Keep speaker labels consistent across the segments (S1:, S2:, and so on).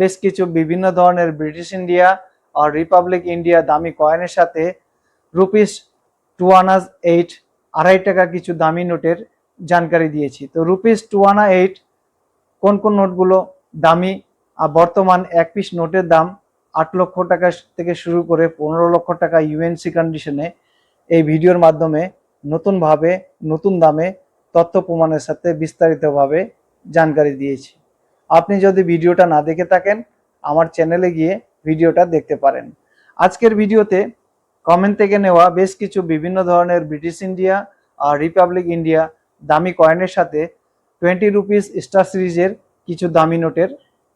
S1: বেশ কিছু বিভিন্ন ধরনের ব্রিটিশ ইন্ডিয়া আর রিপাবলিক ইন্ডিয়া দামি কয়েনের সাথে রুপিস টু আনাজ এইট আড়াই টাকা কিছু দামি নোটের জানকারি দিয়েছি। তো রুপিস টু আনা এইট কোন কোন নোটগুলো দামি আর বর্তমান এক পিস নোটের দাম আট লক্ষ টাকা থেকে শুরু করে পনেরো লক্ষ টাকা ইউএনসি কন্ডিশনে এই ভিডিওর মাধ্যমে নতুনভাবে, নতুন দামে তথ্য প্রমাণের সাথে বিস্তারিতভাবে জানকারি দিয়েছি। আপনি যদি ভিডিওটা না দেখে থাকেন, আমার চ্যানেলে গিয়ে ভিডিওটা দেখতে পারেন। আজকের ভিডিওতে কমেন্ট থেকে নেওয়া বেশ কিছু বিভিন্ন ধরনের ব্রিটিশ ইন্ডিয়া আর রিপাবলিক ইন্ডিয়া দামি কয়েনের সাথে টোয়েন্টি রুপিস স্টার সিরিজের কিছু দামি নোটের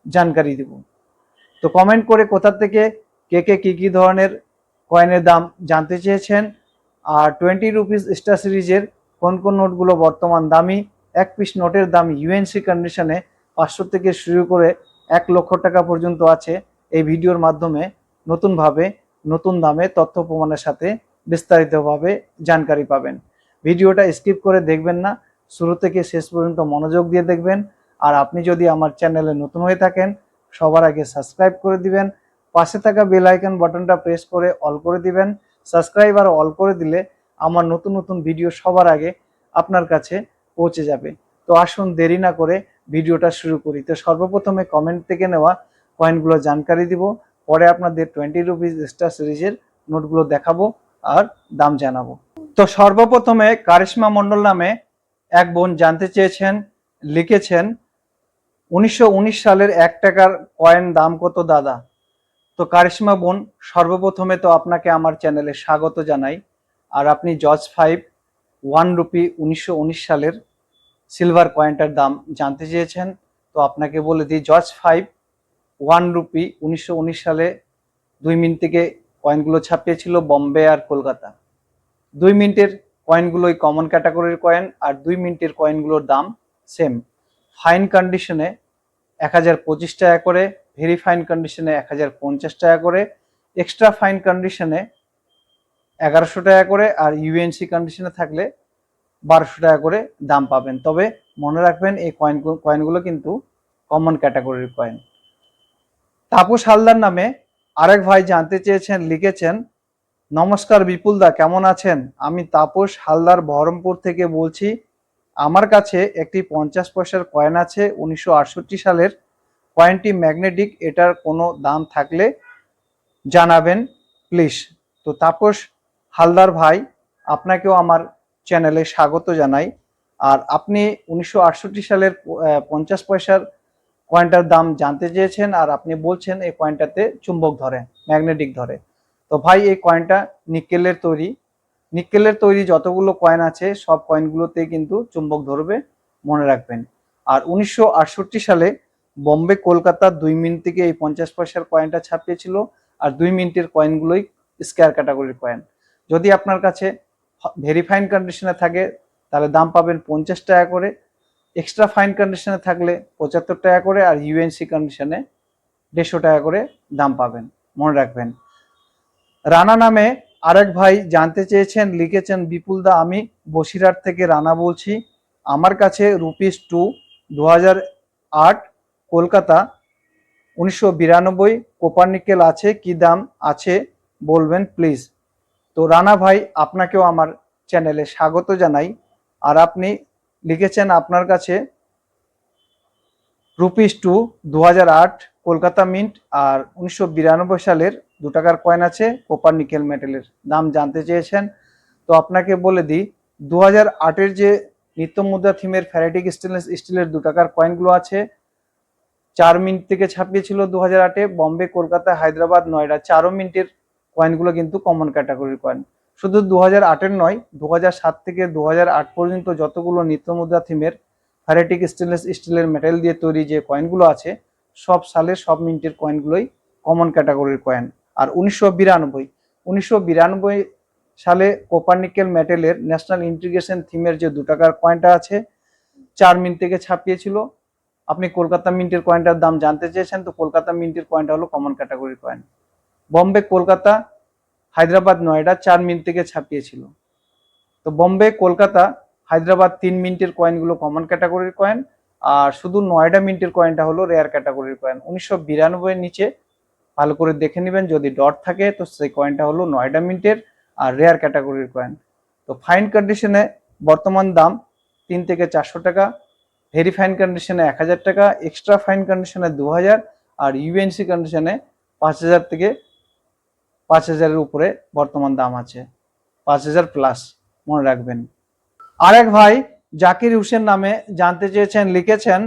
S1: জানকারি দেব। তো কমেন্ট করে কোথা থেকে কে কে কী কী ধরনের কয়েনের দাম জানতে চেয়েছেন, আর টোয়েন্টি রুপিস স্টার সিরিজের কোন কোন নোটগুলো বর্তমান দামি, এক পিস নোটের দাম ইউএনসি কন্ডিশনে পাঁচশো থেকে শুরু করে এক লক্ষ টাকা পর্যন্ত আছে এই ভিডিওর মাধ্যমে নতুনভাবে, নতুন দামে তথ্য প্রমাণের সাথে বিস্তারিতভাবে জানকারি পাবেন। ভিডিওটা স্কিপ করে দেখবেন না, শুরু থেকে শেষ পর্যন্ত মনোযোগ দিয়ে দেখবেন। আর আপনি যদি আমার চ্যানেলে নতুন হয়ে থাকেন, সবার আগে সাবস্ক্রাইব করে দিবেন, পাশে থাকা বেল আইকন বাটনটা প্রেস করে অল করে দিবেন। সাবস্ক্রাইব আর অল করে দিলে আমার নতুন নতুন ভিডিও সবার আগে আপনার কাছে পৌঁছে যাবে। তো আসুন দেরি না করে ভিডিওটা শুরু করি। তো সর্বপ্রথমে কমেন্ট থেকে নেওয়া কয়েনগুলো জানকারি দিব, পরে আপনাদের টোয়েন্টি রুপিস স্টার সিরিজের নোটগুলো দেখাবো আর দাম জানাব। তো সর্বপ্রথমে কারিশ্মা মণ্ডল নামে এক বোন জানতে চেয়েছেন, লিখেছেন, উনিশশো উনিশ সালের এক টাকার কয়েন দাম কত দাদা? তো কারিশ্মা বোন, সর্বপ্রথমে তো আপনাকে আমার চ্যানেলে স্বাগত জানাই। আর আপনি জজ ফাইভ ওয়ান রুপি উনিশশো উনিশ সালের সিলভার কয়েনটার দাম জানতে চেয়েছেন। তো আপনাকে বলে দিই জর্জ ফাইভ ওয়ান রুপি উনিশশো উনিশ সালে দুই মিনিট থেকে কয়েনগুলো ছাপিয়েছিল বম্বে আর কলকাতা। দুই মিনিটের কয়েনগুলোই কমন ক্যাটাগরির কয়েন আর দুই মিনিটের কয়েনগুলোর দাম সেম ফাইন কন্ডিশনে এক হাজার পঁচিশ টাকা করে ভেরি ফাইন কন্ডিশনে এক হাজার পঞ্চাশ টাকা করে এক্সট্রা ফাইন কন্ডিশনে এগারোশো টাকা করে আর ইউএনসি কন্ডিশনে থাকলে বারোশো টাকা করে দাম পাবেন। তবে মনে রাখবেন, এই কয়েন কয়েনগুলো কিন্তু কমন ক্যাটাগরির কয়েন তাপস হালদার নামে আরেক ভাই জানতে চেয়েছেন, লিখেছেন, নমস্কার বিপুল দা, কেমন আছেন? আমি তাপস হালদার বহরমপুর থেকে বলছি, আমার কাছে একটি পঞ্চাশ পয়সার কয়েন আছে। উনিশশো আটষট্টি সালের কয়েনটি ম্যাগনেটিক এটার কোনো দাম থাকলে জানাবেন প্লিজ তো তাপস হালদার ভাই, আপনাকেও আমার চ্যানেলে স্বাগত জানাই। আর আপনি উনিশশো আটষট্টি সালের পঞ্চাশ পয়সার কয়েনটার দাম জানতে চেয়েছেন আর আপনি বলছেন এই কয়েনটাতে চুম্বক ধরে ম্যাগনেটিক ধরে। তো ভাই, এই কয়েনটা নিকেলের তৈরি। নিকেলের তৈরি যতগুলো কয়েন আছে, সব কয়েনগুলোতে কিন্তু চুম্বক ধরবে, মনে রাখবেন। আর উনিশশো আটষট্টি সালে বম্বে, কলকাতা দুই মিনিট থেকে এই পঞ্চাশ পয়সার কয়েনটা ছাপিয়েছিল। আর দুই মিনিটের কয়েনগুলোই স্কোয়ার ক্যাটাগরির কয়েন যদি আপনার কাছে ভেরি ফাইন কন্ডিশনে থাকে, তাহলে দাম পাবেন পঞ্চাশ টাকা করে। এক্সট্রা ফাইন কন্ডিশনে থাকলে পঁচাত্তর টাকা করে আর ইউএনসি কন্ডিশনে দেড়শো টাকা করে দাম পাবেন। মনে রাখবেন। রানা নামে আরেক ভাই জানতে চেয়েছেন, লিখেছেন, বিপুল দা, আমি বসিরহাট থেকে রানা বলছি। আমার কাছে রুপিস টু দু আট, কলকাতা উনিশশো বিরানব্বই কোপারনিকেল আছে, কি দাম আছে বলবেন প্লিজ তো রানা ভাই, আপনাকেও আমার চ্যানেলে স্বাগত জানাই। আর আপনি লিখেছেন আপনার কাছে রুপিস টু দু কলকাতা মিন্ট আর উনিশশো বিরানব্বই সালের দু টাকার কয়েন আছে কোপার নিকেল মেটেলের দাম জানতে চেয়েছেন। তো আপনাকে বলে দিই দু হাজার আটের যে নিত্য মুদ্রা থিমের ফ্যারেটিক স্টেনলেস স্টিলের দু টাকার কয়েনগুলো আছে, চার মিনিট থেকে ছাপিয়েছিল দু হাজার আটে, বম্বে, কলকাতা, হায়দ্রাবাদ, নয়ডা চারো মিনিটের কয়েনগুলো কিন্তু কমন ক্যাটাগরির কয়েন শুধু দু হাজার আটের নয় দু সাত থেকে দু আট পর্যন্ত যতগুলো নিত্য মুদ্রা থিমের ফ্যারেটিক স্টেনলেস স্টিলের মেটেল দিয়ে তৈরি যে কয়েনগুলো আছে, সব সালের সব মিন্টের কয়েনগুলোই কমন ক্যাটাগরির কয়েন আর উনিশশো বিরানব্বই উনিশশো বিরানব্বই সালে কোপারনিকেল মেটেলের ন্যাশনাল ইন্টিগ্রেশন থিমের যে দু টাকার কয়েনটা আছে, চার মিনিট থেকে ছাপিয়েছিল। আপনি কলকাতা মিন্টের কয়েনটার দাম জানতে চেয়েছেন, তো কলকাতা মিন্টের কয়েনটা হলো কমন ক্যাটাগরির কয়েন বম্বে, কলকাতা, হায়দ্রাবাদ নয়ডা চার মিনিট থেকে ছাপিয়েছিল। তো বম্বে, কলকাতা, হায়দ্রাবাদ তিন মিনিটের কয়েনগুলো কমন ক্যাটাগরির কয়েন আর শুধু নয়ডা মিনিটের কয়েনটা হলো রেয়ার ক্যাটাগরির কয়েন উনিশশো বিরানব্বই নিচে ভালো করে দেখে নেবেন, যদি ডট থাকে, তো সেই কয়েনটা হলো নয়ডা মিনিটের আর রেয়ার ক্যাটাগরির কয়েন তো ফাইন কন্ডিশনে বর্তমান দাম তিন থেকে চারশো টাকা ভেরি ফাইন কন্ডিশনে এক হাজার টাকা এক্সট্রা ফাইন কন্ডিশনে দু হাজার আর ইউএনসি কন্ডিশনে পাঁচ হাজার থেকে পাঁচ হাজারের উপরে বর্তমান দাম আছে। পাঁচ হাজার প্লাস মনে রাখবেন। আরেক ভাই জাকির হোসেন নামে জানতে চেয়েছেন, লিখেছেন,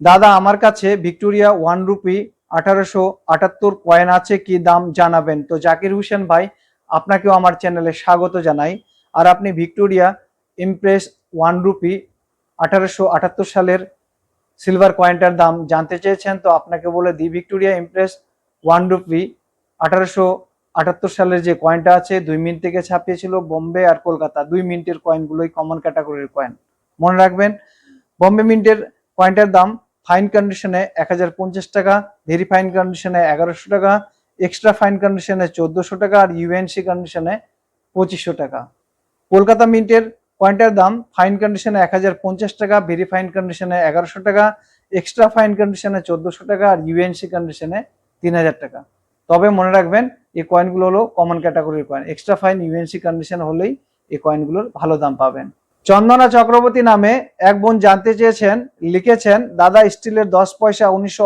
S1: দাদা, আমার কাছে ভিক্টোরিয়া ওয়ান রুপি আঠারোশো আটাত্তর কয়েন আছে, কি দাম জানাবেন? তো জাকির হোসেন ভাই, আপনাকেও আমার চ্যানেলে স্বাগত জানাই। আর আপনি ভিক্টোরিয়া ইমপ্রেস ওয়ান রুপি আঠারোশো আটাত্তর সালের সিলভার কয়েনটার দাম জানতে চেয়েছেন, তো আপনাকে বলে দিই, ভিক্টোরিয়া ইমপ্রেস ওয়ান রুপি আঠারোশো আটাত্তর সালের যে কয়েনটা আছে, দুই মিনিট থেকে ছাপিয়েছিল বোম্বে আর কলকাতা। দুই মিনিটের কয়েনগুলোই কমন ক্যাটাগরির কয়েন মনে রাখবেন বোম্বে মিন্টের কয়েনটার দাম ফাইন কন্ডিশনে এক হাজার পঞ্চাশ টাকা ভেরি ফাইন কন্ডিশনে এগারোশো টাকা এক্সট্রা ফাইন কন্ডিশনে চোদ্দোশো টাকা, আর ইউএনসি কন্ডিশনে পঁচিশশো টাকা। কলকাতা মিন্টের কয়েনটার দাম ফাইন কন্ডিশনে এক হাজার পঞ্চাশ টাকা ভেরি ফাইন কন্ডিশনে এগারোশো টাকা এক্সট্রা ফাইন কন্ডিশনে চোদ্দোশো টাকা, আর ইউএনসি কন্ডিশনে তিন হাজার টাকা। তবে মনে রাখবেন, এই কয়েনগুলো হলো কমন ক্যাটাগরির coin extra fine UNC condition হলেই এই কয়েনগুলোর ভালো দাম পাবেন। চন্দনা চক্রবর্তী নামে এক বোন জানতে চেয়েছেন, লিখেছেন, দাদা, স্টিলের দশ পয়সা উনিশশো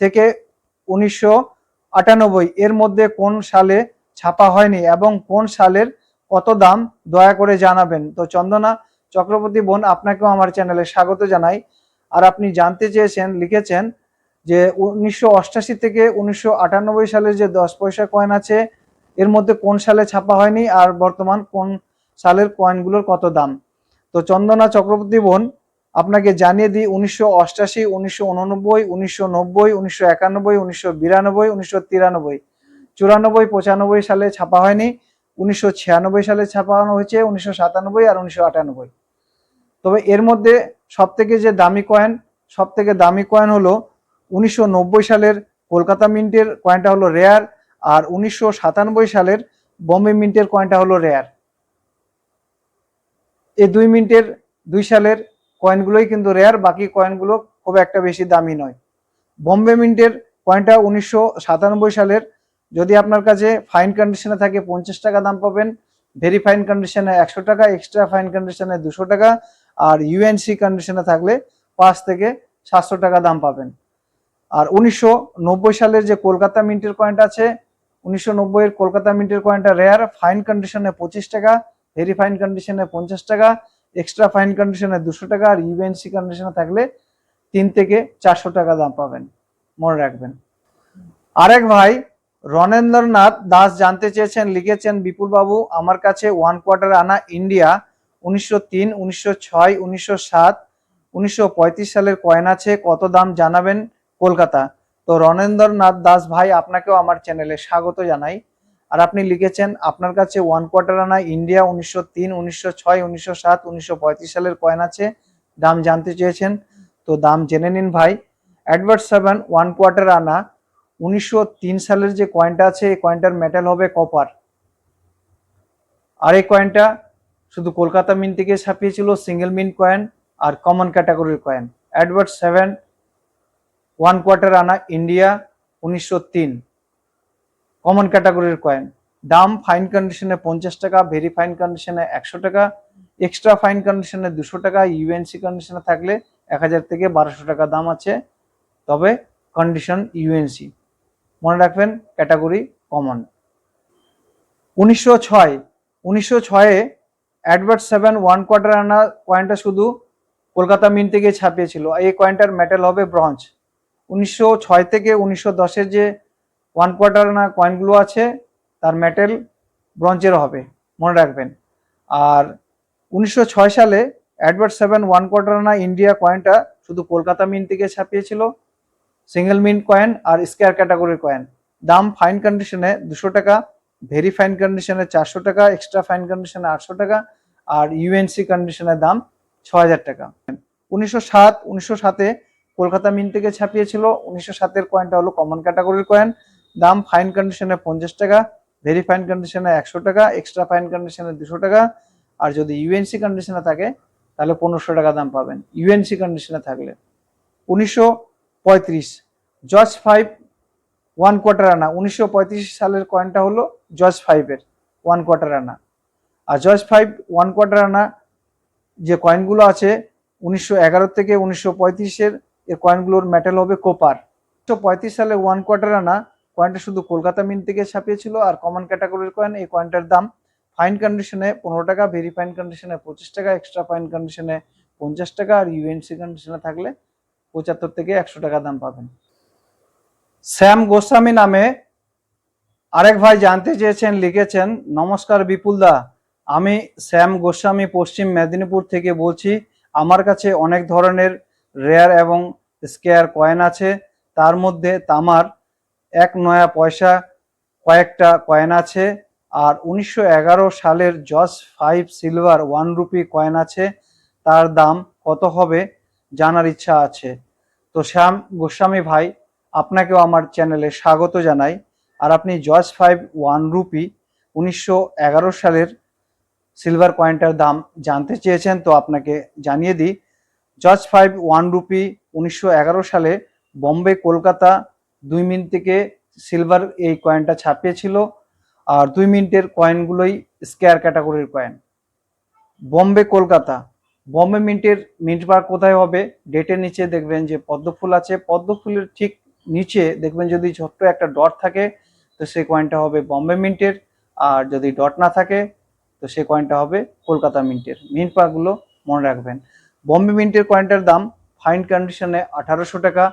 S1: থেকে উনিশশো আটানব্বই, এর মধ্যে কোন সালে ছাপা হয়নি এবং কোন সালের কত দাম? দয়া করে জানাবেন। তো চন্দনা চক্রবর্তী বোন, আপনাকেও আমার চ্যানেলে স্বাগত জানাই। আর আপনি জানতে চেয়েছেন, লিখেছেন যে উনিশশো থেকে উনিশশো আটানব্বই সালের যে দশ পয়সা কয়েন আছে, এর মধ্যে কোন সালে ছাপা হয়নি আর বর্তমান কোন সালের কয়েনগুলোর কত দাম? তো চন্দনা চক্রবর্তী বোন, আপনাকে জানিয়ে দিই উনিশশো অষ্টাশি, উনিশশো উননব্বই, উনিশশো নব্বই, উনিশশো একানব্বই, উনিশশো বিরানব্বই, উনিশশো তিরানব্বই। চুরানব্বই, পঁচানব্বই সালে ছাপা হয়নি, উনিশশো ছিয়ানব্বই সালে ছাপানো হয়েছে, উনিশশো সাতানব্বই আর উনিশশো আটানব্বই। তবে এর মধ্যে সব থেকে যে দামি কয়েন সব থেকে দামি কয়েন হলো উনিশশো নব্বই সালের কলকাতা মিন্টের কয়েনটা হলো রেয়ার আর উনিশশো সাতানব্বই সালের বম্বে মিন্টের কয়েনটা হলো রেয়ার এই দুই মিনিটের দুই সালের কয়েনগুলোই কিন্তু রেয়ার বাকি কয়েনগুলো খুব একটা বেশি দামি নয়। বম্বে মিন্টের কয়েনটা উনিশশো সাতানব্বই সালের, যদি আপনার কাছে ফাইন কন্ডিশনে থাকে পঞ্চাশ টাকা দাম পাবেন ভেরি ফাইন কন্ডিশনে একশো টাকা এক্সট্রা ফাইন কন্ডিশনে দুশো টাকা, আর ইউএনসি কন্ডিশনে থাকলে পাঁচ থেকে সাতশো টাকা দাম পাবেন। আর উনিশশো নব্বই সালের যে কলকাতা মিন্টের কয়েনটা আছে, উনিশশো নব্বই এর কলকাতা মিন্টের কয়েনটা রেয়ার ফাইন কন্ডিশনে পঁচিশ টাকা ভেরি ফাইন কন্ডিশনে পঞ্চাশ টাকা এক্সট্রা ফাইন কন্ডিশনে দুশো টাকা, আর ইউএনসি কন্ডিশনে থাকলে তিন থেকে চারশো টাকা দাম পাবেন। মনে রাখবেন। আরেক ভাই রণেন্দ্রনাথ দাস জানতে চেয়েছেন, লিখেছেন বিপুল বাবু আমার কাছে ওয়ান কোয়ার্টার আনা ইন্ডিয়া উনিশশো তিন, উনিশশো ছয়, উনিশশো সাত, উনিশশো সালের কয়েন আছে, কত দাম জানাবেন? কলকাতা। তো রণেন্দ্রনাথ দাস ভাই আপনাকেও আমার চ্যানেলে স্বাগত জানাই। আর আপনি লিখেছেন, আপনার কাছে ওয়ান কোয়ার্টার আনা ইন্ডিয়া উনিশশো তিন, উনিশশো ছয়, উনিশশো সাত, উনিশশো পঁয়ত্রিশ সালের কয়েন আছে। দাম জানতে চেয়েছেন। তো দাম জেনে নিন ভাই। অ্যাডভার্ট সেভেন ওয়ান কোয়ার্টার আনা উনিশশো তিন সালের যে কয়েনটা আছে, এই কয়েনটার মেটাল হবে কপার আর এই কয়েনটা শুধু কলকাতা মিন্ট থেকে ছাপিয়েছিল সিঙ্গেল মিন্ট কয়েন আর কমন ক্যাটাগরির coin Edward seven one quarter anna India উনিশশো তিন। কমন ক্যাটাগরির কয়েন দাম ফাইন কন্ডিশনে পঞ্চাশ টাকা ভেরি ফাইন কন্ডিশনে একশো টাকা। এক্সট্রা ফাইন কন্ডিশনে দুশো টাকা ইউএনসি কন্ডিশনে থাকলে এক হাজার থেকে বারোশো টাকা দাম আছে। তবে কন্ডিশন ইউএনসি মনে রাখবেন ক্যাটাগরি কমন উনিশশো ছয়। উনিশশো ছয়ে অ্যাডভার্ট সেভেন ওয়ান কোয়ার্টার আনা কয়েনটা শুধু কলকাতা মিন্ট থেকে ছাপিয়েছিল। এই কয়েনটার মেটাল হবে ব্রঞ্জ উনিশশো ছয় থেকে উনিশশো দশের যে ওয়ান কোয়ার্টার আনা কয়েনগুলো আছে, তার মেটেল ব্রঞ্জের হবে, মনে রাখবেন। আর উনিশশো ছয় সালে Edward seven one quarter anna India কয়েনটা শুধু কলকাতা মিন্ট থেকে ছাপিয়েছিল সিঙ্গেল মিন্ট কয়েন আর স্কোয়ার ক্যাটাগরির কয়েন দাম ফাইন কন্ডিশনে দুশো টাকা ভেরি ফাইন কন্ডিশনে চারশো টাকা এক্সট্রা ফাইন কন্ডিশনে আটশো টাকা, আর ইউএনসি কন্ডিশনের দাম ছ হাজার টাকা। উনিশশো সাত, উনিশশো সাতে কলকাতা মিন্ট থেকে ছাপিয়েছিল। উনিশশো সাতের কয়েনটা হলো কমন ক্যাটাগরির কয়েন দাম ফাইন কন্ডিশনে পঞ্চাশ টাকা ভেরি ফাইন কন্ডিশনে একশো টাকা এক্সট্রা ফাইন কন্ডিশনে দুশো টাকা। আর যদি ইউএনসি কন্ডিশনে থাকে, তাহলে পনেরোশো টাকা দাম পাবেন। ইউএনসি কন্ডিশনে থাকলে। উনিশশো পঁয়ত্রিশ জজ ফাইভ ওয়ান কোয়ার্টার আনা। উনিশশো পঁয়ত্রিশ সালের কয়েনটা হলো জজ ফাইভের ওয়ান কোয়ার্টার আনা। আর জজ ফাইভ ওয়ান কোয়ার্টার আনা যে কয়েনগুলো আছে, উনিশশো এগারো থেকে উনিশশো পঁয়ত্রিশের এর কয়েনগুলোর মেটাল হবে কোপার উনিশশো পঁয়ত্রিশ সালে ওয়ান কোয়ার্টার আনা কয়েনটা শুধু কলকাতা মিন্ট থেকে ছাপিয়েছিল আর কমন ক্যাটাগরির কয়েন এই কয়েনটার দাম ফাইন কন্ডিশনে পনেরো টাকা ভেরি ফাইন কন্ডিশনে পঁচিশ টাকা এক্সট্রা ফাইন কন্ডিশনে পঞ্চাশ টাকা আর ইউএনসি কন্ডিশনে থাকলে পঁচাত্তর থেকে একশো টাকা দাম পাবেন। শ্যাম গোস্বামী নামে আরেক ভাই জানতে চেয়েছেন, লিখেছেন, নমস্কার বিপুল দা, আমি শ্যাম গোস্বামী পশ্চিম মেদিনীপুর থেকে বলছি, আমার কাছে অনেক ধরনের রেয়ার এবং স্কেয়ার কয়েন আছে। তার মধ্যে তামার এক নয়া পয়সা কয়েকটা কয়েন আছে আর উনিশশো এগারো সালের Jos five silver one rupee coin আছে। তার দাম কত হবে জানার ইচ্ছা আছে। তো শ্যাম গোস্বামী ভাই, আপনাকেও আমার চ্যানেলে স্বাগত জানাই। আর আপনি জজ ফাইভ ওয়ান রুপি উনিশশো এগারো সালের সিলভার কয়েনটার দাম জানতে চেয়েছেন, তো আপনাকে জানিয়ে দিই। জজ ফাইভ ওয়ান রুপি উনিশশো এগারো সালে বম্বে কলকাতা দুই মিনিট থেকে সিলভার এই কয়েনটা ছাপিয়েছিল। আর দুই মিনিটের কয়েনগুলোই স্কেয়ার ক্যাটাগরির কয়েন বম্বে কলকাতা বম্বে মিন্টের মিন্ট পার্ক কোথায় হবে? ডেটের নিচে দেখবেন যে পদ্ম ফুল আছে। পদ্ম ফুলের ঠিক নিচে দেখবেন যদি ছোট্ট একটা ডট থাকে, তো সেই কয়েনটা হবে বম্বে মিন্টের আর যদি ডট না থাকে, তো সেই কয়েনটা হবে কলকাতা মিন্টের মিন্ট পার্কগুলো মনে রাখবেন। বম্বে মিন্টের কয়েনটার দাম ফাইন কন্ডিশনে আঠারোশো টাকা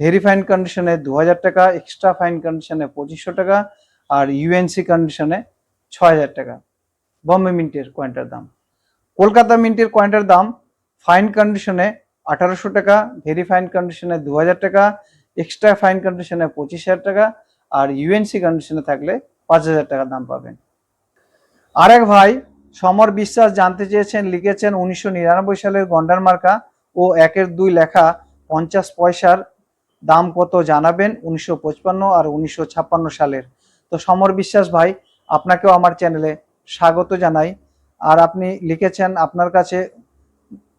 S1: ভেরি ফাইন কন্ডিশনে দু হাজার টাকা এক্সট্রা ফাইন কন্ডিশনে পঁচিশশো টাকা, আর ইউএনসি কন্ডিশনে ছ হাজার টাকা। বম্বে মিন্টের কয়েনটার দাম। কলকাতা মিন্টের কয়েনটার দাম ফাইন কন্ডিশনে আঠারোশো টাকা ভেরি ফাইন কন্ডিশনে দু হাজার টাকা এক্সট্রা ফাইন কন্ডিশনে পঁচিশ হাজার টাকা, আর ইউএনসি কন্ডিশনে থাকলে পাঁচ হাজার টাকা দাম পাবেন। আরেক ভাই সমর বিশ্বাস জানতে চেয়েছেন, লিখেছেন উনিশশো নিরানব্বই সালের গন্ডার মার্কা ও একের দুই লেখা পঞ্চাশ পয়সার দাম কত জানাবেন উনিশশো আর উনিশশো ছাপ্পান্ন সালের। তো সমর বিশ্বাস ভাই, আপনাকেও আমার চ্যানেলে স্বাগত জানাই। আর আপনি লিখেছেন আপনার কাছে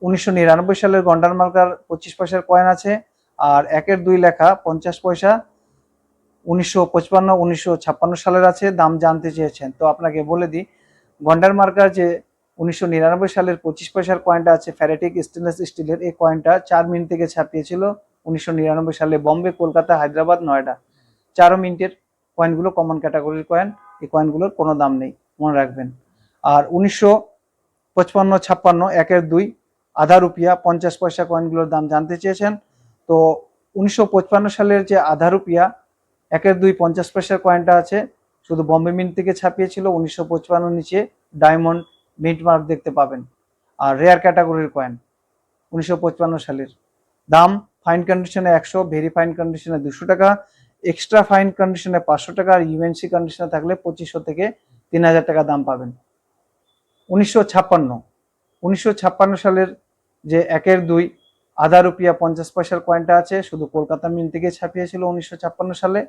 S1: উনিশশো নিরানব্বই সালের গন্ডার মার্কার পঁচিশ পয়সার কয়েন আছে আর একের দুই লেখা পঞ্চাশ পয়সা উনিশশো পঁচপান্ন, উনিশশো ছাপ্পান্ন সালের আছে, দাম জানতে চেয়েছেন। তো আপনাকে বলে দিই গন্ডার মার্কার যে উনিশশো নিরানব্বই সালের পঁচিশ পয়সার কয়েনটা আছে ফ্যারেটিক স্টেনলেস স্টিলের এই কয়েনটা চার মিনিট থেকে ছাপিয়েছিল উনিশশো নিরানব্বই সালে বম্বে কলকাতা হায়দ্রাবাদ নয়ডা চারো মিনিটের কয়েনগুলো কমন ক্যাটাগরির কয়েন এই কয়েনগুলোর কোনো দাম নেই, মনে রাখবেন। আর উনিশশো পঁচপান্ন, ছাপ্পান্ন, একের দুই, আধা রুপিয়া, পঞ্চাশ পয়সা কয়েনগুলোর দাম জানতে চেয়েছেন। তো উনিশশো সালের যে আধা রুপিয়া, একের দুই, পঞ্চাশ পয়সার কয়েনটা আছে শুধু বম্বে মিন্ট থেকে ছাপিয়েছিল উনিশশো পঁচপান্ন নিচে ডায়মন্ড মিন্ট মার্ক দেখতে পাবেন। আর রেয়ার ক্যাটাগরির কয়েন উনিশশো পঁচপান্ন সালের। দাম ফাইন কন্ডিশনে একশো ভেরি ফাইন কন্ডিশনে দুশো টাকা এক্সট্রা ফাইন কন্ডিশনে পাঁচশো টাকা, আর ইউএনসি কন্ডিশনে থাকলে পঁচিশশো থেকে তিন হাজার টাকা দাম পাবেন। উনিশশো ছাপ্পান্ন উনিশশো ছাপ্পান্ন সালের যে একের দুই আধা রুপিয়া পঞ্চাশ পয়সার কয়েনটা আছে, শুধু কলকাতা মিন্ট থেকে ছাপিয়েছিল উনিশশো ছাপ্পান্ন সালে।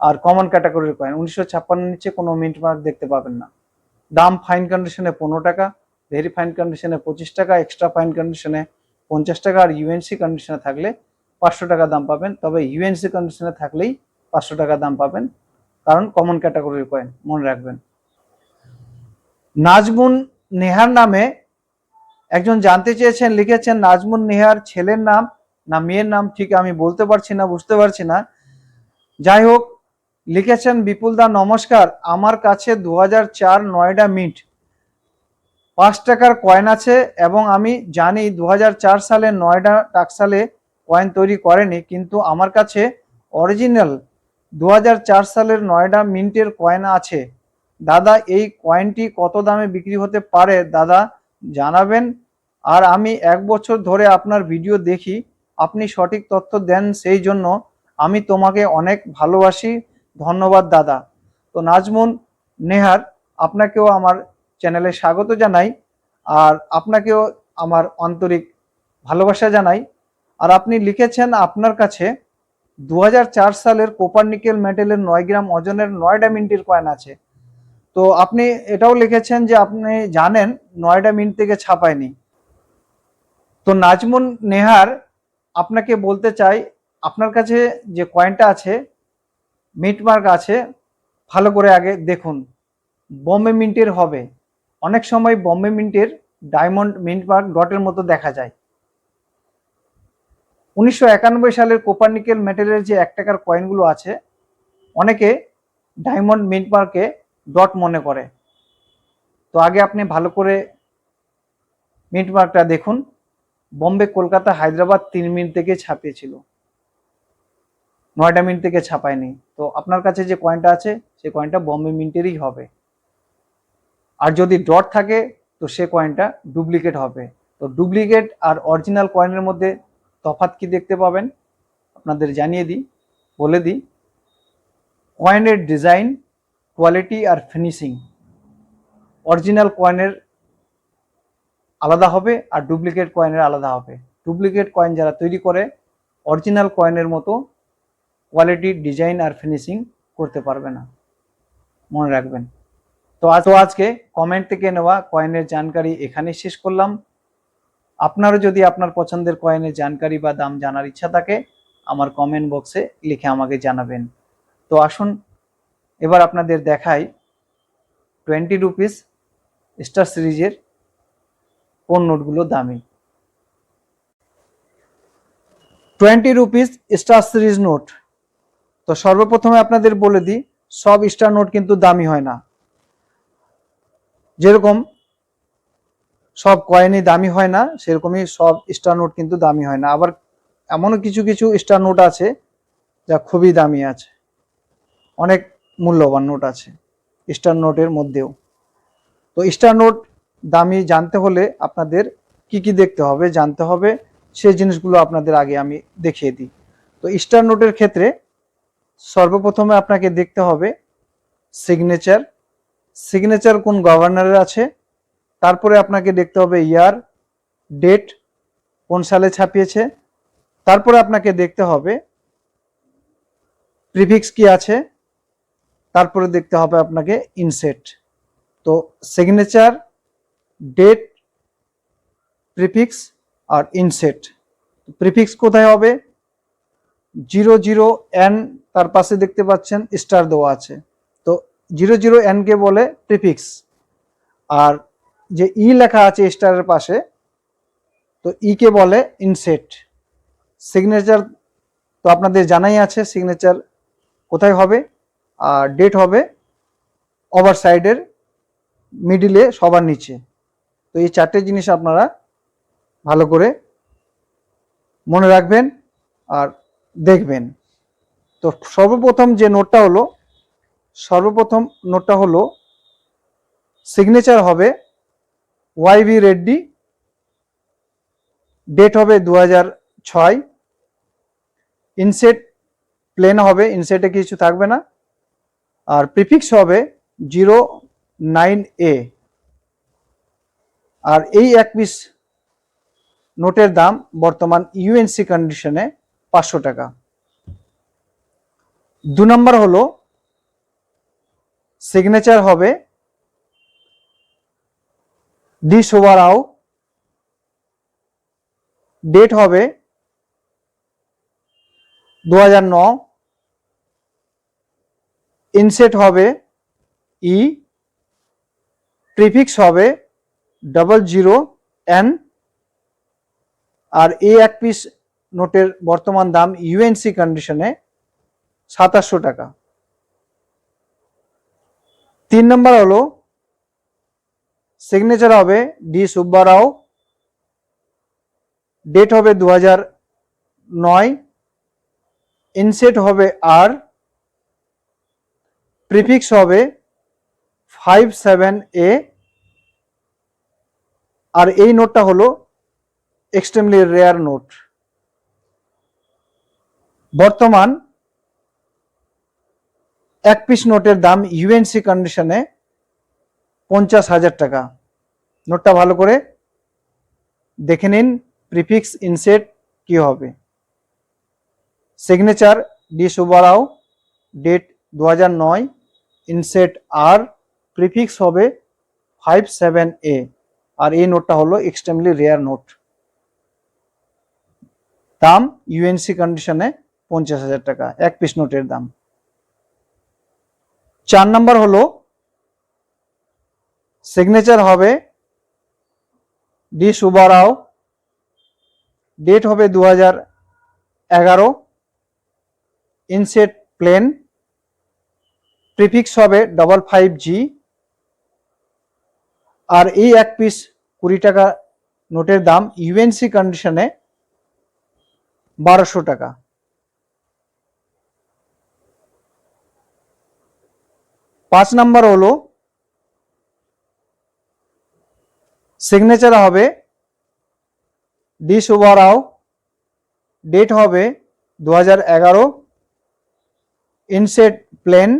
S1: আর কমন ক্যাটাগরির কয়েন উনিশশো ছাপ্পান্ন নিচে কোনো মিন্ট মার্ক দেখতে পাবেন না। দাম ফাইন কন্ডিশনে পনেরো টাকা ভেরি ফাইন কন্ডিশনে পঁচিশ টাকা এক্সট্রা ফাইন কন্ডিশনে পঞ্চাশ টাকা আর ইউএনসি কন্ডিশনে থাকলে পাঁচশো টাকা দাম পাবেন। তবে ইউএনসি কন্ডিশনে থাকলেই পাঁচশো টাকা দাম পাবেন। কারণ কমন ক্যাটাগরির কয়েন মনে রাখবেন। নাজমুন নেহার নামে একজন জানতে চেয়েছেন, লিখেছেন, নাজমুন নেহার ছেলের নাম না মেয়ের নাম ঠিক আমি বলতে পারছি না, বুঝতে পারছি না। যাই হোক লিখেছেন বিপুল দা, নমস্কার। আমার কাছে দু চার নয়ডা মিন্ট। পাঁচ টাকার কয়েন আছে এবং আমি জানি দু হাজার চার সালে নয়ডা টাকসালে কয়েন তৈরি করেনি, কিন্তু আমার কাছে অরিজিনাল দু হাজার চার সালের নয়ডা মিন্টের কয়েন আছে। দাদা, এই কয়েনটি কত দামে বিক্রি হতে পারে? দাদা, জানাবেন। আর আমি এক বছর ধরে আপনার ভিডিও দেখি, আপনি সঠিক তথ্য দেন, সেই জন্য আমি তোমাকে অনেক ভালোবাসি। ধন্যবাদ, দাদা। তো নাজমুন, নেহার, আপনাকেও আমার চ্যানেলে স্বাগত জানাই আর আপনাকেও আমার আন্তরিক ভালোবাসা জানাই। আর আপনি লিখেছেন আপনার কাছে দু হাজার চার সালের কোপার নিকেল মেটেলের নয় গ্রাম ওজনের নয়ডা মিন্টির কয়েন আছে। তো আপনি এটাও লিখেছেন যে আপনি জানেন নয়ডা মিন্ট থেকে ছাপায়নি। তো নাজমুন, নেহার, আপনাকে বলতে চাই, আপনার কাছে যে কয়েনটা আছে মিটমার্ক আছে, ভালো করে আগে দেখুন। বম্বে মিন্টের হবে। অনেক সময় বম্বে মিন্টের ডায়মন্ড মিন্ট মার্ক ডটের মতো দেখা যায়। উনিশশো একানব্বই সালের কোপারনিকেল মেটেলের যে এক টাকার কয়েনগুলো আছে, অনেকে ডায়মন্ড মিন্টমার্কে ডট মনে করে। তো আগে আপনি ভালো করে মিন্ট মার্কটা দেখুন। বম্বে কলকাতা হায়দ্রাবাদ তিন মিনিট থেকে ছাপিয়েছিল। নয়টা মিনিট থেকে ছাপায়নি। তো আপনার কাছে যে কয়েনটা আছে, সেই কয়েনটা বম্বে মিন্টেরই হবে। আর যদি ডট থাকে, তো সে কয়েনটা ডুপ্লিকেট হবে। তো ডুপ্লিকেট আর অরিজিনাল কয়েনের মধ্যে তফাৎ কি দেখতে পাবেন? আপনাদের জানিয়ে দিই, বলে দিই। কয়েনের ডিজাইন কোয়ালিটি আর ফিনিশিং অরিজিনাল কয়েনের আলাদা হবে আর ডুপ্লিকেট কয়েনের আলাদা হবে। ডুপ্লিকেট কয়েন যারা তৈরি করে অরিজিনাল কয়েনের মতো কোয়ালিটি ডিজাইন আর ফিনিশিং করতে পারবে না। মনে রাখবেন। তো আজ আজকে কমেন্ট থেকে নেওয়া কয়েনের জানকারি এখানেই শেষ করলাম। আপনারও যদি আপনার পছন্দের কয়েনের জানকারি বা দাম জানার ইচ্ছা থাকে, আমার কমেন্ট বক্সে লিখে আমাকে জানাবেন। তো আসুন, এবার আপনাদের দেখাই টোয়েন্টি রুপিস স্টার সিরিজের কোন নোটগুলো দামি। Twenty rupees star series note তো সর্বপ্রথমে আপনাদের বলে দিই, সব স্টার নোট কিন্তু দামি হয় না। যেরকম সব কয়েনই দামি হয় না, সেরকমই সব স্টার নোট কিন্তু দামি হয় না। আবার এমনও কিছু কিছু স্টার নোট আছে যা খুবই দামি আছে। অনেক মূল্যবান নোট আছে স্টার নোটের মধ্যেও। তো স্টার নোট দামি জানতে হলে আপনাদের কি কি দেখতে হবে, জানতে হবে, সেই জিনিসগুলো আপনাদের আগে আমি দেখিয়ে দিই। তো স্টার নোটের ক্ষেত্রে সর্বপ্রথমে আপনাকে দেখতে হবে সিগনেচার সিগনেচার কোন গভর্নরের আছে? তারপরে আপনাকে দেখতে হবে ইয়ার ডেট কোন সালে ছাপিয়েছে। তারপরে আপনাকে দেখতে হবে প্রিফিক্স কি আছে? তারপরে দেখতে হবে আপনাকে ইনসেট তো সিগনেচার ডেট প্রিফিক্স আর ইনসেট প্রিফিক্স কোথায় হবে? জিরো জিরো এন তার পাশে দেখতে পাচ্ছেন স্টার দেওয়া আছে। তো জিরো জিরো এনকে বলে প্রিফিক্স। আর যে ই লেখা আছে স্টারের পাশে, তো ই কে বলে ইনসেট। সিগনেচার তো আপনাদের জানাই আছে, সিগনেচার কোথায় হবে? আর ডেট হবে ওভার সাইডের মিডিলে সবার নিচে। তো এই চারটে জিনিস আপনারা ভালো করে মনে রাখবেন। আর দেখবেন। তো সর্বপ্রথম যে নোটটা হলো, সর্বপ্রথম নোটটা হলো সিগনেচার হবে ওয়াই ভি রেড্ডি ডেট হবে দু ছয় ইনসেট প্লেন হবে ইনসেটে কিছু থাকবে না, আর প্রিফিক্স হবে জিরো নাইন এ আর এই এক পিস নোটের দাম বর্তমান ইউএনসি কন্ডিশনে পাঁচশো টাকা। দু নম্বর হলো সিগনেচার হবে ডি শোভারাও ডেট হবে দু হাজার ন ইনসেট হবে ই প্রিফিক্স হবে ডবল জিরো এন আর এই এক পিস নোটের বর্তমান দাম ইউএনসি কন্ডিশনে সাতাশশো টাকা। তিন নম্বর হলো সিগনেচার হবে ডি সুব্বারাও ডেট হবে দু নয় ইনসেট হবে আর প্রিফিক্স হবে ফাইভ সেভেন এ আর এই নোটটা হলো এক্সট্রিমলি রেয়ার নোট বর্তমান এক পিস নোটের দাম ইউএনসি কন্ডিশনে পঞ্চাশ হাজার টাকা। নোটটা ভালো করে দেখে নিন প্রিফিক্স ইনসেট কি হবে। সিগনেচার ডি সুবারাও ডেট দু নয় ইনসেট আর প্রিফিক্স হবে ফাইভ সেভেন এ আর এই নোটটা হলো এক্সট্রিমলি রেয়ার নোট দাম ইউএনসি কন্ডিশনে পঞ্চাশ হাজার টাকা, এক পিস নোটের দাম। চার নাম্বার হলো সিগনেচার হবে ডি সুবারাও ডেট হবে দু হাজার এগারো ইনসেট প্লেন প্রিফিক্স হবে ডবল ফাইভ জি আর এই এক পিস কুড়ি টাকা নোটের দাম ইউএনসি কন্ডিশনে বারোশো টাকা। পাঁচ নাম্বার হলো সিগনেচার হবে ডি সুবারাও ডেট হবে দু হাজার এগারো ইনসেট প্লেন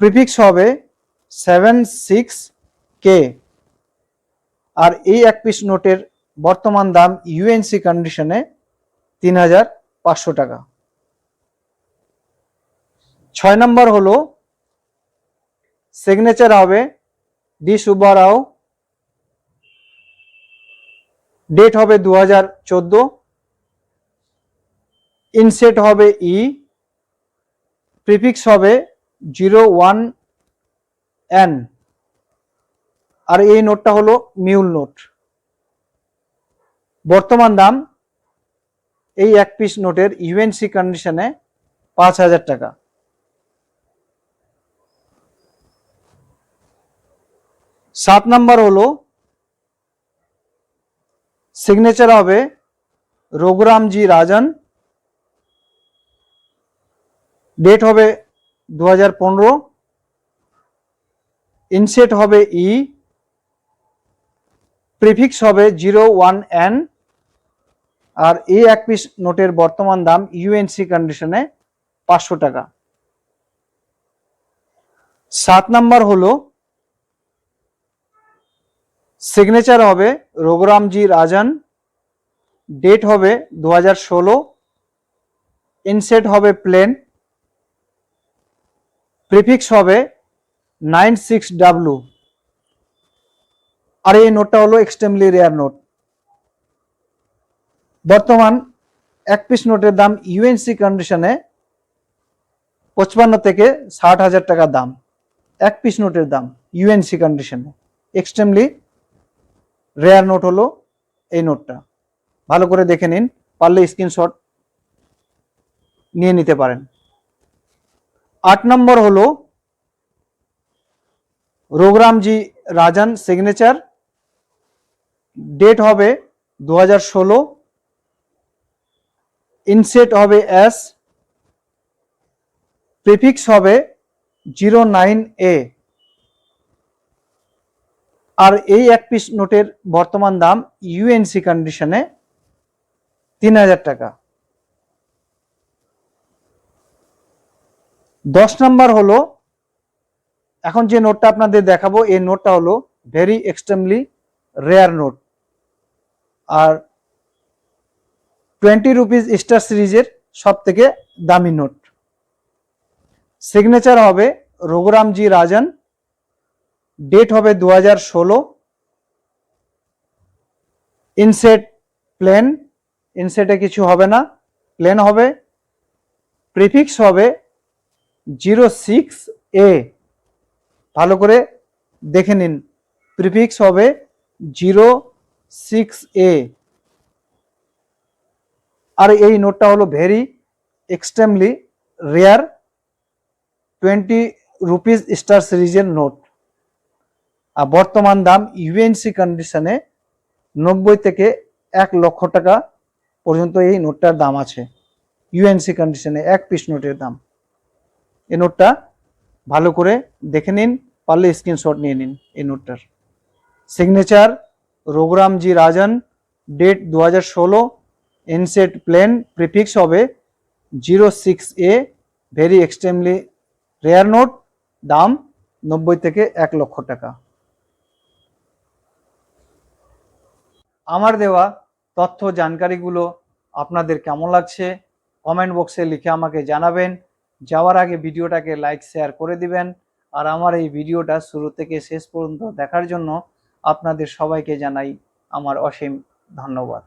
S1: প্রিফিক্স হবে সেভেন সিক্স কে আর এই এক পিস নোটের বর্তমান দাম ইউএনসি কন্ডিশনে তিন হাজার পাঁচশো টাকা। ছয় নম্বর হলো সিগনেচার হবে ডি সুব্বারাও। ডেট হবে দু হাজার চোদ্দ। ইনসেট হবে ই প্রিফিক্স হবে জিরো ওয়ান এন আর এই নোটটা হলো মিউল নোট বর্তমান দাম এই এক পিস নোটের ইউএনসি কন্ডিশনে পাঁচ হাজার টাকা। সাত নাম্বার হলো সিগনেচার হবে রঘুরামজি রাজন। ডেট হবে দু হাজার পনেরো। ইনসেট হবে ই প্রিফিক্স হবে জিরো ওয়ান এন আর এই এক পিস নোটের বর্তমান দাম ইউএনসি কন্ডিশনে পাঁচশো টাকা। সাত নাম্বার হলো সিগনেচার হবে রঘুরামজি রাজন। ডেট হবে দু হাজার ষোলো। ইনসেট হবে প্লেন প্রিফিক্স হবে নাইন সিক্স ডাব্লু আর এই নোটটা হলো এক্সট্রিমলি রেয়ার নোট বর্তমান এক পিস নোটের দাম ইউএনসি কন্ডিশনে পঁচপান্ন থেকে ষাট হাজার টাকা দাম। এক পিস নোটের দাম ইউএনসি কন্ডিশনে এক্সট্রিমলি রেয়ার নোট হলো এই নোটটা ভালো করে দেখে নিন, পারলে স্ক্রিনশট নিয়ে নিতে পারেন। আট নম্বর হলো রঘুরামজি রাজন সিগনেচার ডেট হবে দু হাজার ষোলো। ইনসেট হবে এস প্রিফিক্স হবে জিরো নাইন এ আর এই এক পিস নোটের বর্তমান দাম ইউএনসি কন্ডিশনে তিন হাজার টাকা। দশ নাম্বার হলো, এখন যে নোটটা আপনাদের দেখাবো, এই নোটটা হলো ভেরি এক্সট্রিমলি রেয়ার নোট আর টোয়েন্টি রুপিস স্টার সিরিজের সব থেকে দামি নোট। সিগনেচার হবে রঘুরামজি রাজন ডেট হবে দু হাজার ষোলো ইনসেট প্লেন ইনসেটে কিছু হবে না। প্লেন হবে প্রিফিক্স হবে জিরো সিক্স এ ভালো করে দেখে নিন। প্রিফিক্স হবে জিরো সিক্স এ আর এই নোটটা হলো very extremely rare twenty rupees star সিরিজের নোট। বর্তমান দাম ইউএনসি কন্ডিশনে নব্বই থেকে এক লক্ষ টাকা পর্যন্ত এই নোটটার দাম আছে। ইউএনসি কন্ডিশনে এক পিস নোটের দাম। এই নোটটা ভালো করে দেখে নিন, পারলে স্ক্রিনশট নিয়ে নিন এই নোটটার। সিগনেচার রঘুরামজি রাজন ডেট দু হাজার ষোলো এনসেট প্লেন প্রিফিক্স হবে zero six A very extremely rare note দাম নব্বই থেকে এক লক্ষ টাকা। আমার দেওয়া তথ্য জানকারিগুলো আপনাদের কেমন লাগছে কমেন্ট বক্সে লিখে আমাকে জানাবেন। যাওয়ার আগে ভিডিওটাকে লাইক শেয়ার করে দিবেন। আর আমার এই ভিডিওটা শুরু থেকে শেষ পর্যন্ত দেখার জন্য আপনাদের সবাইকে জানাই আমার অসীম ধন্যবাদ।